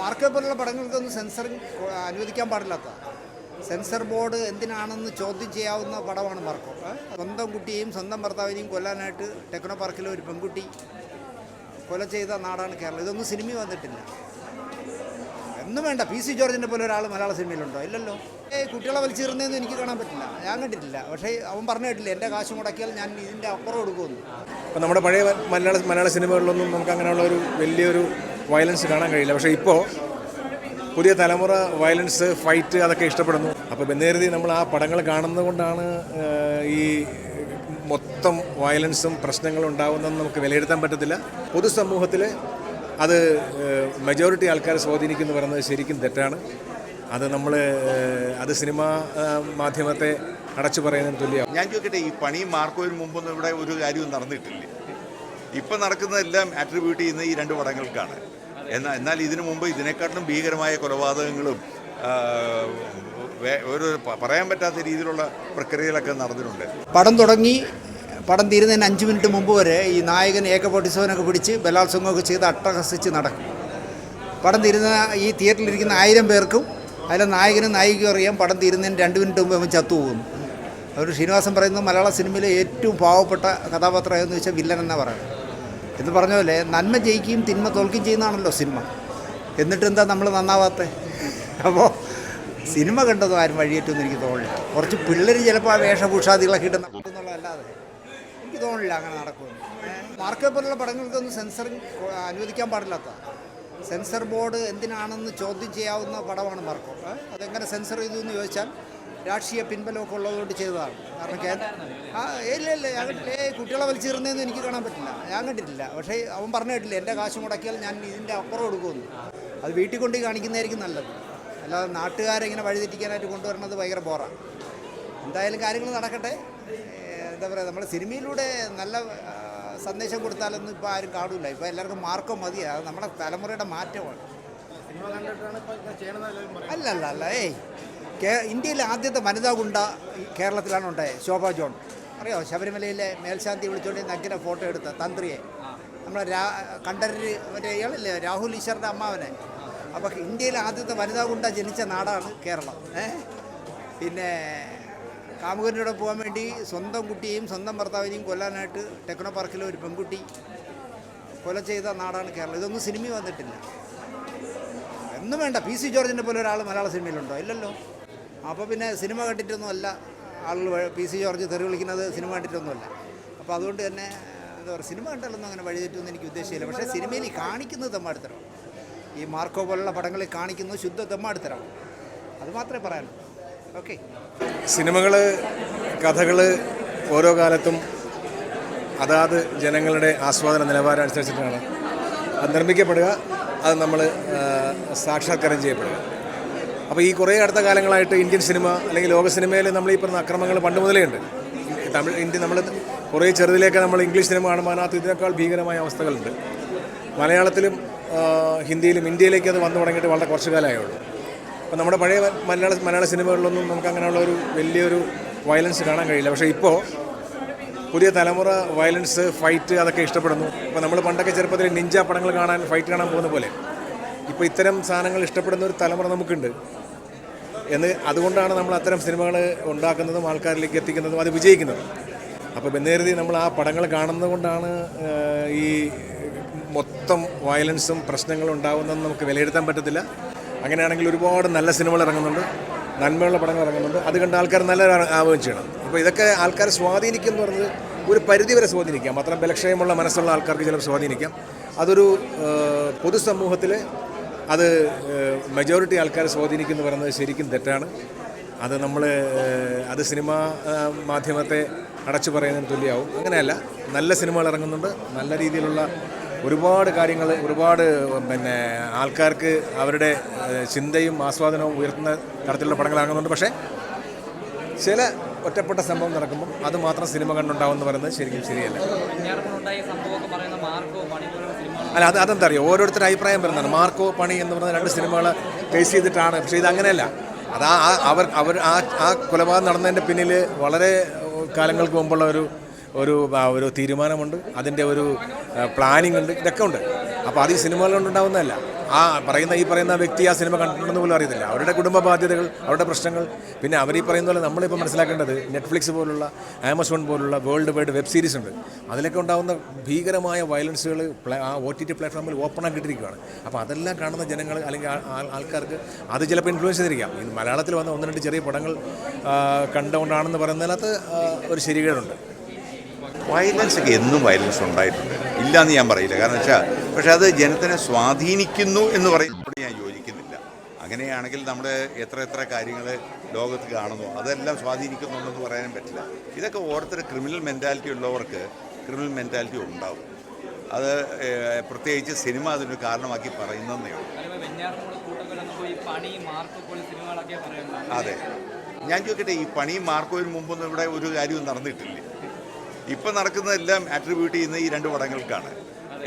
Marco പോലുള്ള പടങ്ങൾക്കൊന്നും censoring അനുവദിക്കാൻ പാടില്ലാത്ത. സെൻസർ ബോർഡ് എന്തിനാണെന്ന് ചോദ്യം ചെയ്യാവുന്ന പടമാണ് മാർക്കോ? സ്വന്തം കുട്ടിയെയും സ്വന്തം ഭർത്താവിനെയും കൊല്ലാനായിട്ട് ടെക്നോ പാർക്കിലെ ഒരു പെൺകുട്ടി കൊല ചെയ്ത നാടാണ് കേരളം. ഇതൊന്നും സിനിമ വന്നിട്ടില്ല. എന്നും വേണ്ട. പി സി ജോർജിന്റെ പോലെ ഒരാൾ മലയാള സിനിമയിലുണ്ടോ? ഇല്ലല്ലോ. ഏ കുട്ടികളെ വലിച്ചിരുന്നതെന്ന് എനിക്ക് കാണാൻ പറ്റില്ല. ഞാൻ കണ്ടിട്ടില്ല. പക്ഷേ അവൻ പറഞ്ഞു കേട്ടില്ല എന്റെ കാശ് മുടക്കിയാൽ ഞാൻ ഇതിന്റെ അപ്പുറം എടുക്കുമെന്ന്. അപ്പോൾ നമ്മുടെ പഴയ മലയാള മലയാള സിനിമകളിലൊന്നും നമുക്ക് അങ്ങനെയുള്ള ഒരു വലിയൊരു വയലൻസ് കാണാൻ കഴിയില്ല. പക്ഷേ ഇപ്പോൾ പുതിയ തലമുറ വയലൻസ് ഫൈറ്റ് അതൊക്കെ ഇഷ്ടപ്പെടുന്നു. അപ്പോൾ ബന്ധേരതി നമ്മൾ ആ പടങ്ങൾ കാണുന്നതുകൊണ്ടാണ് ഈ മൊത്തം വയലൻസും പ്രശ്നങ്ങളും ഉണ്ടാകുന്നതെന്ന് നമുക്ക് വിലയിരുത്താൻ പറ്റത്തില്ല. പൊതുസമൂഹത്തിൽ അത് മെജോറിറ്റി ആൾക്കാരെ സ്വാധീനിക്കുന്നു പറയുന്നത് ശരിക്കും തെറ്റാണ്. അത് നമ്മൾ അത് സിനിമാ മാധ്യമത്തെ അടച്ചു പറയുന്നതിന് തുല്യമാണ്. ഞാൻ ചോദിക്കട്ടെ ഈ പണി മാർക്കോയിന് മുമ്പൊന്നും ഇവിടെ ഒരു കാര്യവും നടന്നിട്ടില്ല? ഇപ്പം നടക്കുന്നതെല്ലാം ആട്രിബ്യൂട്ട് ചെയ്യുന്ന ഈ രണ്ട് പടങ്ങൾക്കാണ്. എന്നാൽ എന്നാൽ ഇതിനു മുമ്പ് ഇതിനെക്കാട്ടിലും ഭീകരമായ കൊലപാതകങ്ങളും ഒരു പറയാൻ പറ്റാത്ത രീതിയിലുള്ള പ്രക്രിയകളൊക്കെ നടന്നിട്ടുണ്ട്. പടം തുടങ്ങി പടം തീരുന്നതിന് അഞ്ച് മിനിറ്റ് മുമ്പ് വരെ ഈ നായകൻ ഏക പൊട്ടിസവനൊക്കെ പിടിച്ച് ബലാത്സംഗമൊക്കെ ചെയ്ത് അട്ടഹസിച്ച് നടക്കും. പടം തീരുന്ന ഈ തിയേറ്ററിലിരിക്കുന്ന ആയിരം പേർക്കും അതിലെ നായകനും നായികയും അറിയാം പടം തീരുന്നതിന് രണ്ട് മിനിറ്റ് മുമ്പ് അവൻ ചത്തുപോകുന്നു. അവർ ശ്രീനിവാസൻ പറയുന്നത് മലയാള സിനിമയിലെ ഏറ്റവും പാവപ്പെട്ട കഥാപാത്രം എന്ന് വെച്ചാൽ വില്ലൻ എന്നാണ് പറയുന്നത്. എന്ന് പറഞ്ഞ പോലെ നന്മ ജയിക്കുകയും തിന്മ തോൽക്കുകയും ചെയ്യുന്നതാണല്ലോ സിനിമ. എന്നിട്ട് എന്താ നമ്മൾ നന്നാവാത്തത് അപ്പോൾ സിനിമ കണ്ടതും ആരും വഴിയേറ്റൊന്നും എനിക്ക് തോന്നില്ല കുറച്ച് പിള്ളേർ ചിലപ്പോൾ ആ വേഷഭൂഷാദികളൊക്കെ ഇട്ട് നടക്കുന്നുള്ളതല്ലാതെ എനിക്ക് തോന്നില്ല അങ്ങനെ നടക്കുമെന്ന്. മാർക്കറ്റ് പോലുള്ള പടങ്ങൾക്കൊന്നും സെൻസറിങ് അനുവദിക്കാൻ പാടില്ലാത്ത സെൻസർ ബോർഡ് എന്തിനാണെന്ന് ചോദ്യം ചെയ്യാവുന്ന പടമാണ് മാർക്കോ? അതെങ്ങനെ സെൻസർ ചെയ്തു എന്ന് ചോദിച്ചാൽ രാഷ്ട്രീയ പിൻബലമൊക്കെ ഉള്ളതുകൊണ്ട് ചെയ്തതാണ്. കാരണം ഇല്ല ഇല്ല ഞാൻ കണ്ടില്ല ഏയ് കുട്ടികളെ വലിച്ചെറിഞ്ഞതെന്ന് എനിക്ക് കാണാൻ പറ്റില്ല. ഞാൻ കണ്ടിട്ടില്ല. പക്ഷേ അവൻ പറഞ്ഞു കേട്ടില്ല എന്റെ കാശ് മുടക്കിയാൽ ഞാൻ ഇതിന്റെ അപ്പുറം എടുക്കുമെന്ന്. അത് വീട്ടിൽ കൊണ്ട് കാണിക്കുന്നതായിരിക്കും നല്ലത്. അല്ലാതെ നാട്ടുകാരെങ്ങനെ വഴിതെറ്റിക്കാനായിട്ട് കൊണ്ടുവരുന്നത് ഭയങ്കര ബോറാണ് എന്തായാലും കാര്യങ്ങൾ നടക്കട്ടെ. എന്താ പറയുക നമ്മൾ സിനിമയിലൂടെ നല്ല സന്ദേശം കൊടുത്താലൊന്നും ഇപ്പോൾ ആരും കാണില്ല. ഇപ്പോൾ എല്ലാവർക്കും മാർക്കോ മതിയാണ് അത് നമ്മുടെ തലമുറയുടെ മാറ്റമാണ്. അല്ല അല്ല അല്ല ഏയ്. ഇന്ത്യയിലെ ആദ്യത്തെ വനിതാ ഗുണ്ട കേരളത്തിലാണ് ഉണ്ടായത് ശോഭ ജോൺ. അറിയോ ശബരിമലയിലെ മേൽശാന്തി വിളിച്ചുകൊണ്ട് നഗ്ന ഫോട്ടോ എടുത്ത തന്ത്രിയെ. നമ്മളെ രാ കണ്ടരര് മറ്റേ ഇയാളല്ലേ? രാഹുൽ ഈശ്വറിന്റെ അമ്മാവനെ. അപ്പോൾ ഇന്ത്യയിലെ ആദ്യത്തെ വനിതാ ഗുണ്ട ജനിച്ച നാടാണ് കേരളം. പിന്നെ കാമുകന്റെ കൂടെ പോകാൻ വേണ്ടി സ്വന്തം കുട്ടിയെയും സ്വന്തം ഭർത്താവിനെയും കൊല്ലാനായിട്ട് ടെക്നോ പാർക്കിലെ ഒരു പെൺകുട്ടി കൊല ചെയ്ത നാടാണ് കേരളം. ഇതൊന്നും സിനിമ വന്നിട്ടില്ല. എന്നും വേണ്ട. പി സി ജോർജിന്റെ പോലെ ഒരാൾ മലയാള സിനിമയിലുണ്ടോ? ഇല്ലല്ലോ. അപ്പോൾ പിന്നെ സിനിമ കണ്ടിട്ടൊന്നുമല്ല. ആളുകൾ പി സി ജോർജ് തെറി വിളിക്കുന്നത് സിനിമ കണ്ടിട്ടൊന്നുമല്ല. അപ്പോൾ അതുകൊണ്ട് തന്നെ എന്താ പറയുക സിനിമ കണ്ടാലൊന്നും അങ്ങനെ വഴിതെറ്റൊന്നും എനിക്ക് ഉദ്ദേശിച്ചില്ല. പക്ഷേ സിനിമയിൽ കാണിക്കുന്നത് തെമ്മാടിത്തരം. ഈ മാർക്കോ പോലുള്ള പടങ്ങളിൽ കാണിക്കുന്നത് ശുദ്ധ തെമ്മാടിത്തരം. അത് മാത്രമേ പറയാനുള്ളൂ. ഓക്കെ. സിനിമകൾ കഥകൾ ഓരോ കാലത്തും അതാത് ജനങ്ങളുടെ ആസ്വാദന നിലവാരം അനുസരിച്ചിട്ടാണ് അത് നിർമ്മിക്കപ്പെടുക. അത് നമ്മൾ സാക്ഷാത്കാരം ചെയ്യപ്പെടുക. അപ്പോൾ ഈ കുറേ അടുത്ത കാലങ്ങളായിട്ട് ഇന്ത്യൻ സിനിമ അല്ലെങ്കിൽ ലോക സിനിമയിൽ നമ്മൾ ഈ പറഞ്ഞ അക്രമങ്ങൾ പണ്ട് മുതലേ ഉണ്ട്. തമിഴ് ഇന്ത്യ നമ്മൾ കുറേ ചെറുതിലേക്ക് നമ്മൾ ഇംഗ്ലീഷ് സിനിമ കാണുമ്പോൾ അതിനകത്ത് ഇതിനേക്കാൾ ഭീകരമായ അവസ്ഥകളുണ്ട്. മലയാളത്തിലും ഹിന്ദിയിലും ഇന്ത്യയിലേക്ക് അത് വന്നു തുടങ്ങിയിട്ട് വളരെ കുറച്ച് കാലമേ ഉള്ളൂ അപ്പോൾ നമ്മുടെ പഴയ മലയാള മലയാള സിനിമകളിലൊന്നും നമുക്ക് അങ്ങനെയുള്ള ഒരു വലിയൊരു വയലൻസ് കാണാൻ കഴിയില്ല. പക്ഷേ ഇപ്പോൾ പുതിയ തലമുറ വയലൻസ് ഫൈറ്റ് അതൊക്കെ ഇഷ്ടപ്പെടുന്നു. ഇപ്പോൾ നമ്മൾ പണ്ടൊക്കെ ചെറുപ്പത്തിൽ നിഞ്ച പടങ്ങൾ കാണാൻ ഫൈറ്റ് കാണാൻ പോകുന്ന പോലെ ഇപ്പോൾ ഇത്തരം സാധനങ്ങൾ ഇഷ്ടപ്പെടുന്ന ഒരു തലമുറ നമുക്കുണ്ട്. എന്ന് അതുകൊണ്ടാണ് നമ്മൾ അത്തരം സിനിമകൾ ഉണ്ടാക്കുന്നതും ആൾക്കാരിലേക്ക് എത്തിക്കുന്നതും അത് വിജയിക്കുന്നതും. അപ്പോൾ ബന്ധേരതി നമ്മൾ ആ പടങ്ങൾ കാണുന്നതുകൊണ്ടാണ് ഈ മൊത്തം വയലൻസും പ്രശ്നങ്ങളും ഉണ്ടാകുന്നതെന്ന് നമുക്ക് വിലയിരുത്താൻ പറ്റത്തില്ല. അങ്ങനെയാണെങ്കിൽ ഒരുപാട് നല്ല സിനിമകൾ ഇറങ്ങുന്നുണ്ട് നന്മയുള്ള പടങ്ങൾ ഇറങ്ങുന്നുണ്ട്. അത് കണ്ട് ആൾക്കാർ നല്ല ആവുകയും ചെയ്യണം. അപ്പോൾ ഇതൊക്കെ ആൾക്കാരെ സ്വാധീനിക്കും എന്ന് പറഞ്ഞത് ഒരു പരിധിവരെ സ്വാധീനിക്കാം. അത്ര ബലക്ഷയമുള്ള മനസ്സുള്ള ആൾക്കാർക്ക് ചിലപ്പോൾ സ്വാധീനിക്കാം. അതൊരു പൊതുസമൂഹത്തിലെ അത് മെജോറിറ്റി ആൾക്കാരെ സ്വാധീനിക്കുന്നു പറയുന്നത് ശരിക്കും തെറ്റാണ്. അത് നമ്മൾ അത് സിനിമാ മാധ്യമത്തെ അടച്ചു പറയുന്നതിന് തുല്യമാവും അങ്ങനെയല്ല നല്ല സിനിമകൾ ഇറങ്ങുന്നുണ്ട്. നല്ല രീതിയിലുള്ള ഒരുപാട് കാര്യങ്ങൾ ഒരുപാട് പിന്നെ ആൾക്കാർക്ക് അവരുടെ ചിന്തയും ആസ്വാദനവും ഉയർത്തുന്ന തരത്തിലുള്ള പടങ്ങൾ ഇറങ്ങുന്നുണ്ട്. പക്ഷേ ചില ഒറ്റപ്പെട്ട സംഭവം നടക്കുമ്പോൾ അത് മാത്രം സിനിമ കണ്ടുണ്ടാവും എന്ന് പറയുന്നത് ശരിക്കും ശരിയല്ല. അല്ല അത് അതെന്താ അറിയോ ഓരോരുത്തരുടെ അഭിപ്രായം വരുന്നതാണ്. മാർക്കോ പണി എന്ന് പറയുന്ന രണ്ട് സിനിമകൾ ഫേസ് ചെയ്തിട്ടാണ്. പക്ഷേ ഇത് അങ്ങനെയല്ല. അത് ആ അവർ അവർ ആ ആ കൊലപാതകം നടന്നതിന്റെ പിന്നിൽ വളരെ കാലങ്ങൾക്ക് മുമ്പുള്ള ഒരു ഒരു ഒരു തീരുമാനമുണ്ട്. അതിന്റെ ഒരു പ്ലാനിങ് ഉണ്ട്. ഇതൊക്കെ ഉണ്ട്. അപ്പോൾ അത് ഈ സിനിമകൾ കൊണ്ടുണ്ടാവുന്നതല്ല. ആ പറയുന്ന ഈ പറയുന്ന വ്യക്തി ആ സിനിമ കണ്ടിട്ടുണ്ടെന്ന് പോലും അറിയത്തില്ല. അവരുടെ കുടുംബ ബാധ്യതകൾ അവരുടെ പ്രശ്നങ്ങൾ. പിന്നെ അവർ ഈ പറയുന്ന പോലെ നമ്മളിപ്പോൾ മനസ്സിലാക്കേണ്ടത് നെറ്റ്ഫ്ലിക്സ് പോലുള്ള ആമസോൺ പോലുള്ള വേൾഡ് വൈഡ് വെബ് സീരീസ് ഉണ്ട്. അതിലൊക്കെ ഉണ്ടാകുന്ന ഭീകരമായ വയലൻസുകൾ ആ ഒ ടി ടി പ്ലാറ്റ്ഫോമിൽ ഓപ്പൺ ആക്കിയിട്ടിരിക്കുകയാണ്. അപ്പോൾ അതെല്ലാം കാണുന്ന ജനങ്ങൾ അല്ലെങ്കിൽ ആൾക്കാർക്ക് അത് ചിലപ്പോൾ ഇൻഫ്ലുവൻസ് ചെയ്തിരിക്കാം. മലയാളത്തിൽ വന്ന ഒന്ന് രണ്ട് ചെറിയ പടങ്ങൾ കണ്ടുകൊണ്ടാണെന്ന് പറയുന്നതിനകത്ത് ഒരു ശരികേടുണ്ട്. വയലൻസ് ഒക്കെ എന്നും വയലൻസ് ഉണ്ടായിട്ടുണ്ട്. ഇല്ലയെന്ന് ഞാൻ പറയില്ല. കാരണം വെച്ചാൽ പക്ഷെ അത് ജനത്തിനെ സ്വാധീനിക്കുന്നു എന്ന് പറയുന്നതോട് ഞാൻ യോജിക്കുന്നില്ല. അങ്ങനെയാണെങ്കിൽ നമ്മൾ എത്ര എത്ര കാര്യങ്ങൾ ലോകത്ത് കാണുന്നു അതെല്ലാം സ്വാധീനിക്കുന്നുണ്ടെന്ന് പറയാനും പറ്റില്ല. ഇതൊക്കെ ഓരോരുത്തർ ക്രിമിനൽ മെന്റാലിറ്റി ഉള്ളവർക്ക് ക്രിമിനൽ മെന്റാലിറ്റി ഉണ്ടാവും. അത് പ്രത്യേകിച്ച് സിനിമ അതിനൊരു കാരണമാക്കി പറയുന്നതേ പണി പറയുന്നത് അതെ. ഞാൻ ചോദിക്കട്ടെ ഈ പണിയും മാർക്കോയിന് മുമ്പൊന്നും ഇവിടെ ഒരു കാര്യവും നടന്നിട്ടില്ലേ? ഇപ്പം നടക്കുന്നതെല്ലാം ആട്രിബ്യൂട്ട് ചെയ്യുന്ന ഈ രണ്ട് പടങ്ങൾക്കാണ്.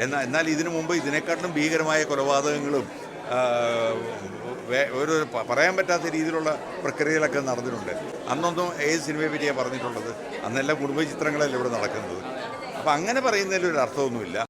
എന്നാൽ എന്നാൽ ഇതിനു മുമ്പ് ഇതിനെക്കാട്ടിലും ഭീകരമായ കൊലപാതകങ്ങളും ഒരു പറയാൻ പറ്റാത്ത രീതിയിലുള്ള പ്രക്രിയകളൊക്കെ നടന്നിട്ടുണ്ട്. അന്നൊന്നും ഏത് സിനിമയെ പറ്റിയാണ് പറഞ്ഞിട്ടുള്ളത്. അന്നെല്ലാം കുടുംബ ചിത്രങ്ങളല്ലേ ഇവിടെ നടക്കുന്നത്. അപ്പം അങ്ങനെ പറയുന്നതിൽ ഒരു അർത്ഥമൊന്നുമില്ല.